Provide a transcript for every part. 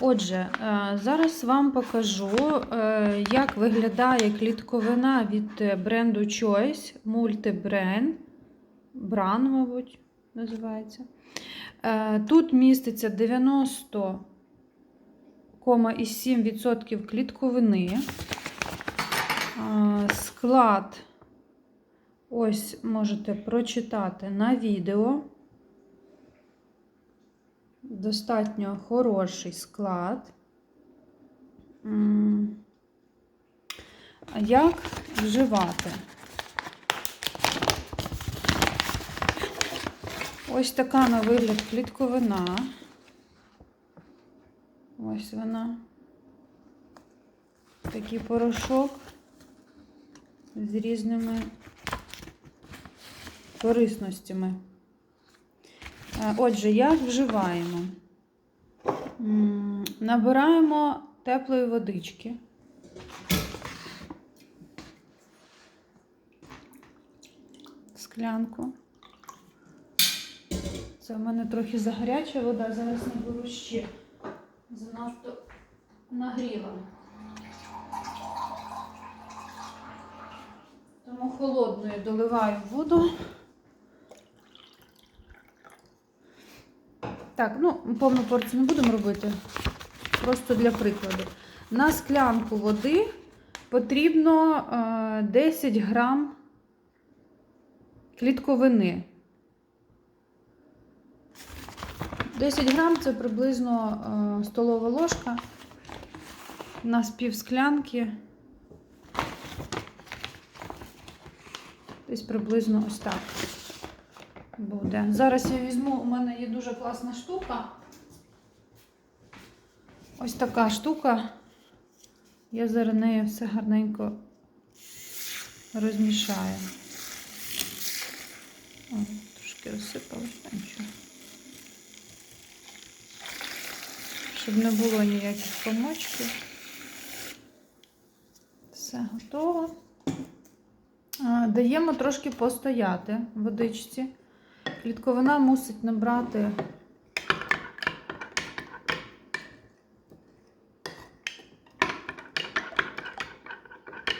Отже, е, зараз вам покажу, е, як виглядає клітковина від бренду Choice Multibrand. Бран, мабуть, називається. Е, Тут міститься 90,7% клітковини. Склад, ось можете прочитати на відео. Достатньо хороший склад. Як вживати? Ось така на вигляд клітковина. Ось вона. Такий порошок з різними корисностями. Е, Отже, як вживаємо? Набираємо теплої водички. Склянку. Це в мене трохи загаряча вода, зараз наберу ще. Занадто нагріла. Тому холодною доливаю воду. Так, ну, повну порцію не будемо робити. Просто для прикладу. На склянку води потрібно е, 10 грам клітковини. 10 грам це приблизно е, столова ложка. У нас пів склянки. Десь приблизно ось так буде. Зараз я візьму, у мене є дуже класна штука. Ось така штука. Я зараз нею все гарненько розмішаю. О, трошки розсипалося, нічого. Щоб не було ніяких комочків. Все готово. Даємо трошки постояти водичці. Клітковина мусить набрати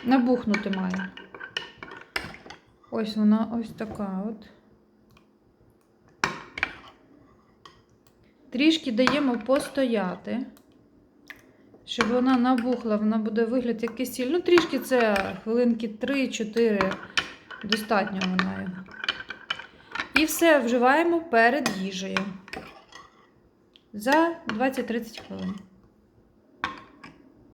набухнути має. Ось вона ось така от. Трішки даємо постояти, щоб вона набухла, вона буде вигляд як кисіль. Ну, трішки це хвилинки 3-4 достатньо вона його. І все вживаємо перед їжею за 20-30 хвилин.